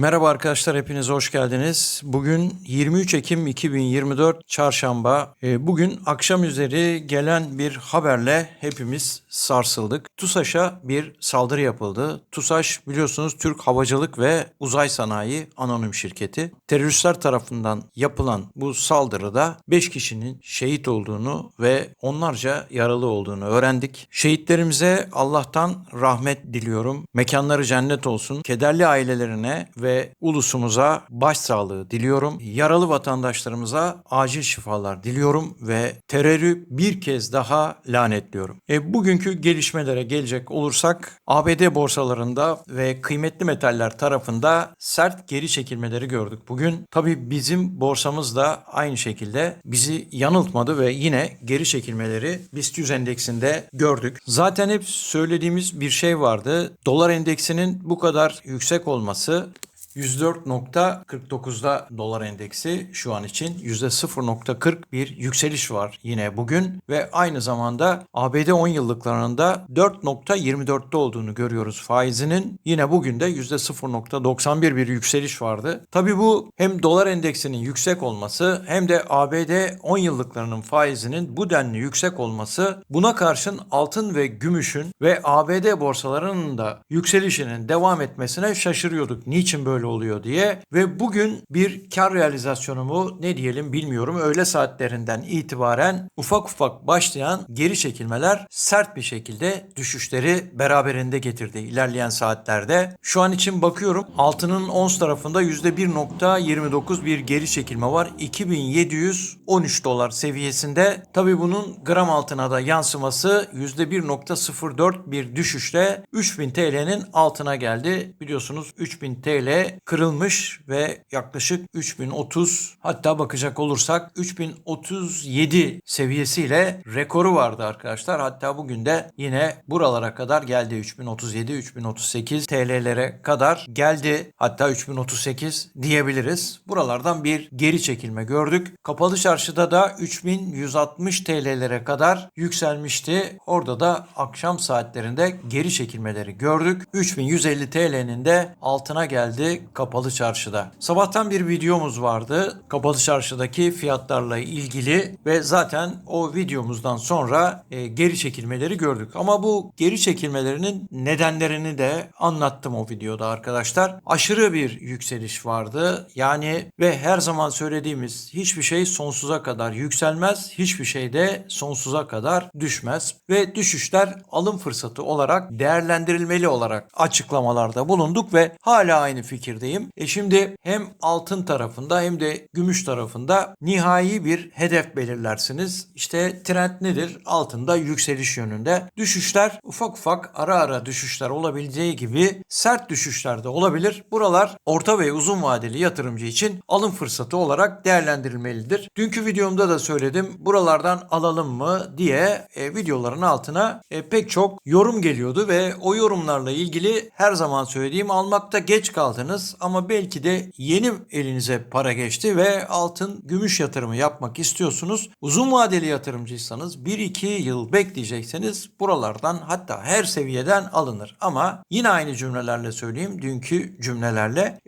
Merhaba arkadaşlar hepiniz hoş geldiniz. Bugün 23 Ekim 2024 Çarşamba. Ee, Bugün akşam üzeri gelen bir haberle hepimiz sarsıldık. TUSAŞ'a bir saldırı yapıldı. TUSAŞ biliyorsunuz Türk Havacılık ve Uzay Sanayi Anonim Şirketi. Teröristler tarafından yapılan bu saldırıda 5 kişinin şehit olduğunu ve onlarca yaralı olduğunu öğrendik. Şehitlerimize Allah'tan rahmet diliyorum. Mekanları cennet olsun. Kederli ailelerine ve ulusumuza başsağlığı diliyorum. Yaralı vatandaşlarımıza acil şifalar diliyorum ve terörü bir kez daha lanetliyorum. E, bugünkü gelişmelere gelecek olursak ABD borsalarında ve kıymetli metaller tarafında sert geri çekilmeleri gördük bugün. Tabii bizim borsamız da aynı şekilde bizi yanıltmadı ve yine geri çekilmeleri BIST 100 endeksinde gördük. Zaten hep söylediğimiz bir şey vardı. Dolar endeksinin bu kadar yüksek olması 104.49'da dolar endeksi şu an için %0.40 bir yükseliş var yine bugün ve aynı zamanda ABD 10 yıllıklarında 4.24'te olduğunu görüyoruz faizinin. Yine bugün de %0.91 bir yükseliş vardı. Tabi bu hem dolar endeksinin yüksek olması hem de ABD 10 yıllıklarının faizinin bu denli yüksek olması buna karşın altın ve gümüşün ve ABD borsalarının da yükselişinin devam etmesine şaşırıyorduk. Niçin böyle oluyor diye ve bugün bir kar realizasyonu mu ne diyelim bilmiyorum. Öğle saatlerinden itibaren ufak ufak başlayan geri çekilmeler sert bir şekilde düşüşleri beraberinde getirdi ilerleyen saatlerde. Şu an için bakıyorum altının ons tarafında %1.29 bir geri çekilme var. 2713 dolar seviyesinde. Tabi bunun gram altına da yansıması %1.04 bir düşüşle 3000 TL'nin altına geldi. Biliyorsunuz 3000 TL kırılmış ve yaklaşık 3030 hatta bakacak olursak 3037 seviyesiyle rekoru vardı arkadaşlar. Hatta bugün de yine buralara kadar geldi 3037 3038 TL'lere kadar geldi. Hatta 3038 diyebiliriz. Buralardan bir geri çekilme gördük. Kapalı çarşıda da 3160 TL'lere kadar yükselmişti. Orada da akşam saatlerinde geri çekilmeleri gördük. 3150 TL'nin de altına geldi kapalı çarşıda. Sabahtan bir videomuz vardı. Kapalı çarşıdaki fiyatlarla ilgili ve zaten o videomuzdan sonra e, geri çekilmeleri gördük. Ama bu geri çekilmelerinin nedenlerini de anlattım o videoda arkadaşlar. Aşırı bir yükseliş vardı. Yani ve her zaman söylediğimiz hiçbir şey sonsuza kadar yükselmez. Hiçbir şey de sonsuza kadar düşmez. Ve düşüşler alım fırsatı olarak değerlendirilmeli olarak açıklamalarda bulunduk ve hala aynı fikirdeyim. E şimdi hem altın tarafında hem de gümüş tarafında nihai bir hedef belirlersiniz. İşte trend nedir? Altında yükseliş yönünde. Düşüşler ufak ufak ara ara düşüşler olabileceği gibi sert düşüşler de olabilir. Buralar orta ve uzun vadeli yatırımcı için alım fırsatı olarak değerlendirilmelidir. Dünkü videomda da söyledim. Buralardan alalım mı diye e, videoların altına e, pek çok yorum geliyordu ve o yorumlarla ilgili her zaman söylediğim almakta geç kaldınız ama belki de yeni elinize para geçti ve altın gümüş yatırımı yapmak istiyorsunuz. Uzun vadeli yatırımcıysanız 1-2 yıl bekleyecekseniz buralardan hatta her seviyeden alınır. Ama yine aynı cümlelerle söyleyeyim dünkü cümlelerle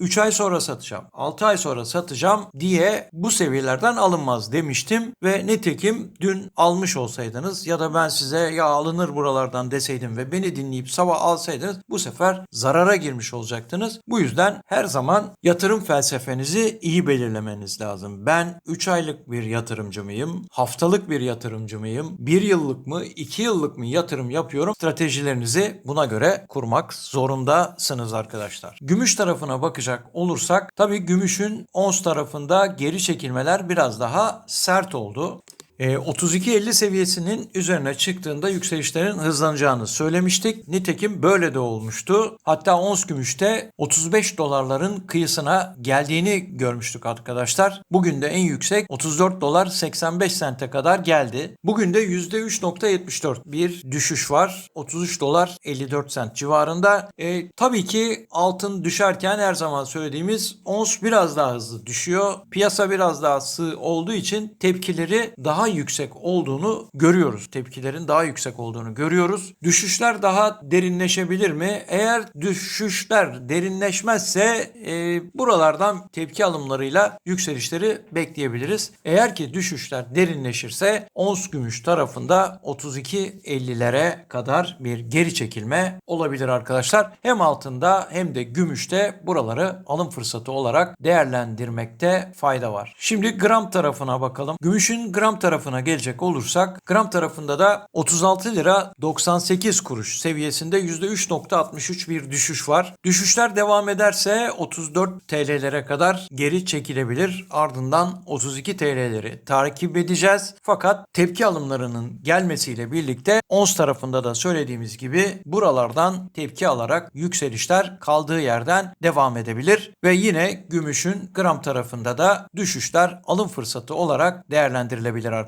3 ay sonra satacağım 6 ay sonra satacağım diye bu seviyelerden alınmaz demiştim ve nitekim dün almış olsaydınız ya da ben size ya alınır buralardan deseydim ve beni dinleyip sabah alsaydınız bu sefer zarara girmiş olacaktınız. Bu yüzden her zaman yatırım felsefenizi iyi belirlemeniz lazım. Ben 3 aylık bir yatırımcı mıyım? Haftalık bir yatırımcı mıyım? 1 yıllık mı? 2 yıllık mı yatırım yapıyorum? Stratejilerinizi buna göre kurmak zorundasınız arkadaşlar. Gümüş tarafına bakacak olursak tabii gümüşün ons tarafında geri çekilmeler biraz daha sert oldu. E, 32.50 seviyesinin üzerine çıktığında yükselişlerin hızlanacağını söylemiştik. Nitekim böyle de olmuştu. Hatta ons gümüşte 35 dolarların kıyısına geldiğini görmüştük arkadaşlar. Bugün de en yüksek 34 dolar 85 sente kadar geldi. Bugün de %3.74 bir düşüş var. 33 dolar 54 sent civarında. E, tabii ki altın düşerken her zaman söylediğimiz ons biraz daha hızlı düşüyor. Piyasa biraz daha sığ olduğu için tepkileri daha daha yüksek olduğunu görüyoruz. Tepkilerin daha yüksek olduğunu görüyoruz. Düşüşler daha derinleşebilir mi? Eğer düşüşler derinleşmezse e, buralardan tepki alımlarıyla yükselişleri bekleyebiliriz. Eğer ki düşüşler derinleşirse ons gümüş tarafında 32.50'lere kadar bir geri çekilme olabilir arkadaşlar. Hem altında hem de gümüşte buraları alım fırsatı olarak değerlendirmekte fayda var. Şimdi gram tarafına bakalım. Gümüşün gram tarafına gelecek olursak gram tarafında da 36 lira 98 kuruş seviyesinde %3.63 bir düşüş var. Düşüşler devam ederse 34 TL'lere kadar geri çekilebilir. Ardından 32 TL'leri takip edeceğiz. Fakat tepki alımlarının gelmesiyle birlikte ons tarafında da söylediğimiz gibi buralardan tepki alarak yükselişler kaldığı yerden devam edebilir ve yine gümüşün gram tarafında da düşüşler alım fırsatı olarak değerlendirilebilir arkadaşlar.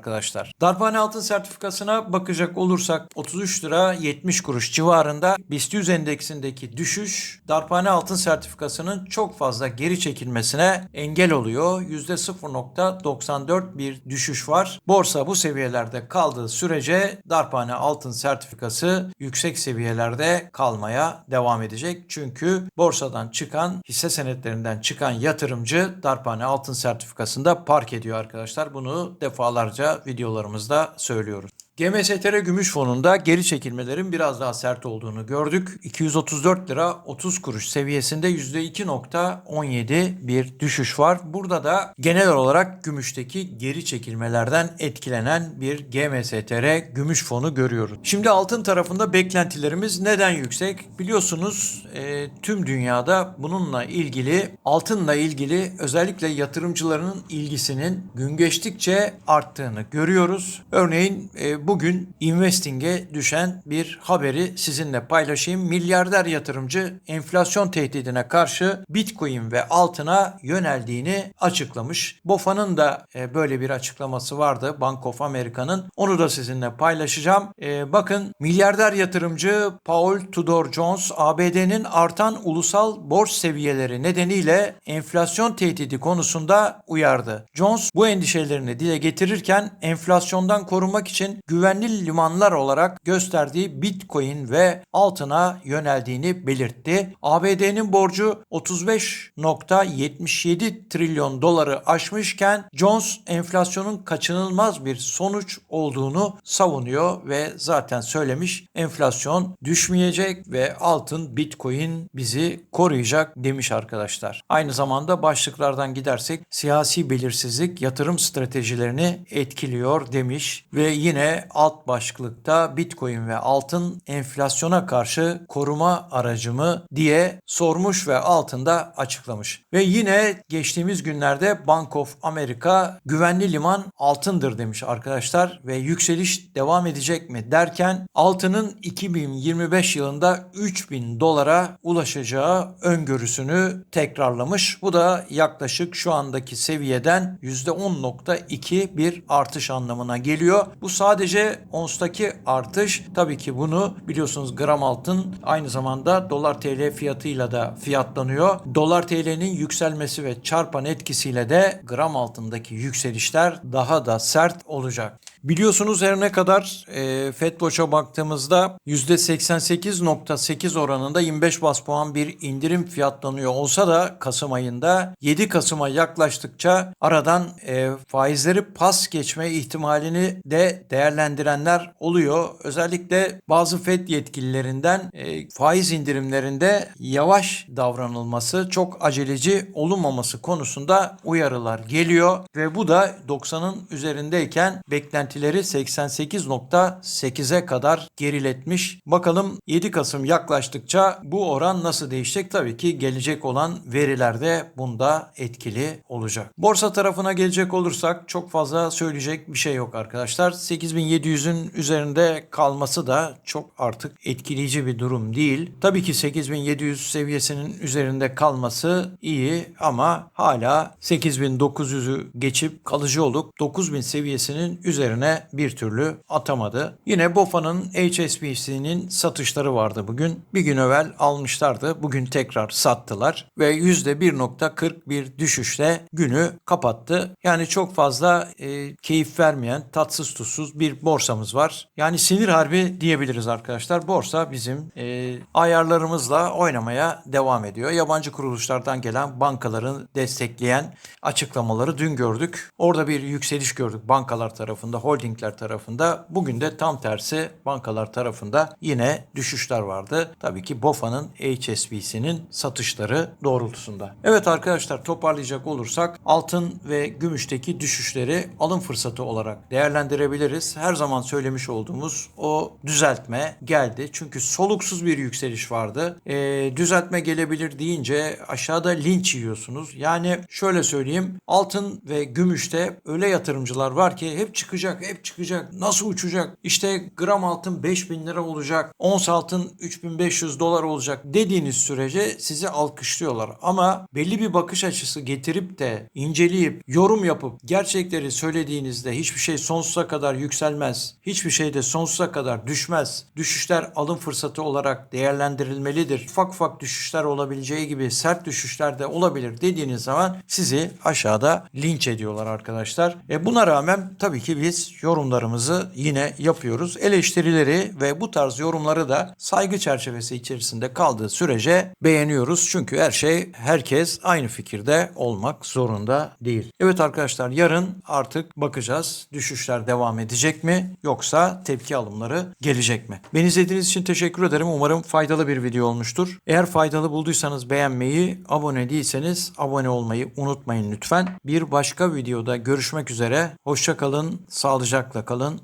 Darphane altın sertifikasına bakacak olursak 33 lira 70 kuruş civarında BIST 100 endeksindeki düşüş darphane altın sertifikasının çok fazla geri çekilmesine engel oluyor. %0.94 bir düşüş var. Borsa bu seviyelerde kaldığı sürece darphane altın sertifikası yüksek seviyelerde kalmaya devam edecek. Çünkü borsadan çıkan hisse senetlerinden çıkan yatırımcı darphane altın sertifikasında park ediyor arkadaşlar. Bunu defalarca videolarımızda söylüyoruz. GMSTR Gümüş Fonu'nda geri çekilmelerin biraz daha sert olduğunu gördük. 234 lira 30 kuruş seviyesinde %2.17 bir düşüş var. Burada da genel olarak gümüşteki geri çekilmelerden etkilenen bir GMSTR Gümüş Fonu görüyoruz. Şimdi altın tarafında beklentilerimiz neden yüksek? Biliyorsunuz e, tüm dünyada bununla ilgili altınla ilgili özellikle yatırımcıların ilgisinin gün geçtikçe arttığını görüyoruz. Örneğin e, bugün Investing'e düşen bir haberi sizinle paylaşayım. Milyarder yatırımcı enflasyon tehdidine karşı Bitcoin ve altına yöneldiğini açıklamış. BOFA'nın da e, böyle bir açıklaması vardı Bank of America'nın. Onu da sizinle paylaşacağım. E, bakın milyarder yatırımcı Paul Tudor Jones ABD'nin artan ulusal borç seviyeleri nedeniyle enflasyon tehdidi konusunda uyardı. Jones bu endişelerini dile getirirken enflasyondan korunmak için güvenli limanlar olarak gösterdiği Bitcoin ve altına yöneldiğini belirtti. ABD'nin borcu 35.77 trilyon doları aşmışken Jones enflasyonun kaçınılmaz bir sonuç olduğunu savunuyor ve zaten söylemiş enflasyon düşmeyecek ve altın Bitcoin bizi koruyacak demiş arkadaşlar. Aynı zamanda başlıklardan gidersek siyasi belirsizlik yatırım stratejilerini etkiliyor demiş ve yine alt başlıkta Bitcoin ve altın enflasyona karşı koruma aracı mı diye sormuş ve altında açıklamış. Ve yine geçtiğimiz günlerde Bank of America güvenli liman altındır demiş arkadaşlar ve yükseliş devam edecek mi derken altının 2025 yılında 3000 dolara ulaşacağı öngörüsünü tekrarlamış. Bu da yaklaşık şu andaki seviyeden %10.2 bir artış anlamına geliyor. Bu sadece onstaki artış. Tabii ki bunu biliyorsunuz gram altın aynı zamanda dolar TL fiyatıyla da fiyatlanıyor. Dolar TL'nin yükselmesi ve çarpan etkisiyle de gram altındaki yükselişler daha da sert olacak. Biliyorsunuz her ne kadar e, FedWatch'a baktığımızda %88.8 oranında 25 bas puan bir indirim fiyatlanıyor olsa da Kasım ayında 7 Kasım'a yaklaştıkça aradan e, faizleri pas geçme ihtimalini de değerlendirenler oluyor. Özellikle bazı Fed yetkililerinden e, faiz indirimlerinde yavaş davranılması, çok aceleci olunmaması konusunda uyarılar geliyor ve bu da 90'ın üzerindeyken beklenti beklentileri 88.8'e kadar geriletmiş. Bakalım 7 Kasım yaklaştıkça bu oran nasıl değişecek? Tabii ki gelecek olan veriler de bunda etkili olacak. Borsa tarafına gelecek olursak çok fazla söyleyecek bir şey yok arkadaşlar. 8700'ün üzerinde kalması da çok artık etkileyici bir durum değil. Tabii ki 8700 seviyesinin üzerinde kalması iyi ama hala 8900'ü geçip kalıcı olup 9000 seviyesinin üzerine üzerine bir türlü atamadı. Yine BOFA'nın HSBC'nin satışları vardı bugün. Bir gün evvel almışlardı. Bugün tekrar sattılar ve %1.40 bir düşüşle günü kapattı. Yani çok fazla e, keyif vermeyen, tatsız tuzsuz bir borsamız var. Yani sinir harbi diyebiliriz arkadaşlar. Borsa bizim e, ayarlarımızla oynamaya devam ediyor. Yabancı kuruluşlardan gelen bankaların destekleyen açıklamaları dün gördük. Orada bir yükseliş gördük bankalar tarafında, holdingler tarafında. Bugün de tam tersi bankalar tarafında yine düşüşler vardı. Tabii ki BOFA'nın HSBC'nin satışları doğrultusunda. Evet arkadaşlar toparlayacak olursak altın ve gümüşteki düşüşleri alım fırsatı olarak değerlendirebiliriz. Her zaman söylemiş olduğumuz o düzeltme geldi. Çünkü soluksuz bir yükseliş vardı. Ee, düzeltme gelebilir deyince aşağıda linç yiyorsunuz. Yani şöyle söyleyeyim altın ve gümüşte öyle yatırımcılar var ki hep çıkacak hep çıkacak. Nasıl uçacak? İşte gram altın 5000 lira olacak. Ons altın 3500 dolar olacak dediğiniz sürece sizi alkışlıyorlar. Ama belli bir bakış açısı getirip de inceleyip yorum yapıp gerçekleri söylediğinizde hiçbir şey sonsuza kadar yükselmez. Hiçbir şey de sonsuza kadar düşmez. Düşüşler alım fırsatı olarak değerlendirilmelidir. Ufak ufak düşüşler olabileceği gibi sert düşüşler de olabilir dediğiniz zaman sizi aşağıda linç ediyorlar arkadaşlar. E buna rağmen tabii ki biz yorumlarımızı yine yapıyoruz. Eleştirileri ve bu tarz yorumları da saygı çerçevesi içerisinde kaldığı sürece beğeniyoruz. Çünkü her şey herkes aynı fikirde olmak zorunda değil. Evet arkadaşlar yarın artık bakacağız. Düşüşler devam edecek mi yoksa tepki alımları gelecek mi? Beni izlediğiniz için teşekkür ederim. Umarım faydalı bir video olmuştur. Eğer faydalı bulduysanız beğenmeyi, abone değilseniz abone olmayı unutmayın lütfen. Bir başka videoda görüşmek üzere. Hoşça kalın, sağlıcakla kalın.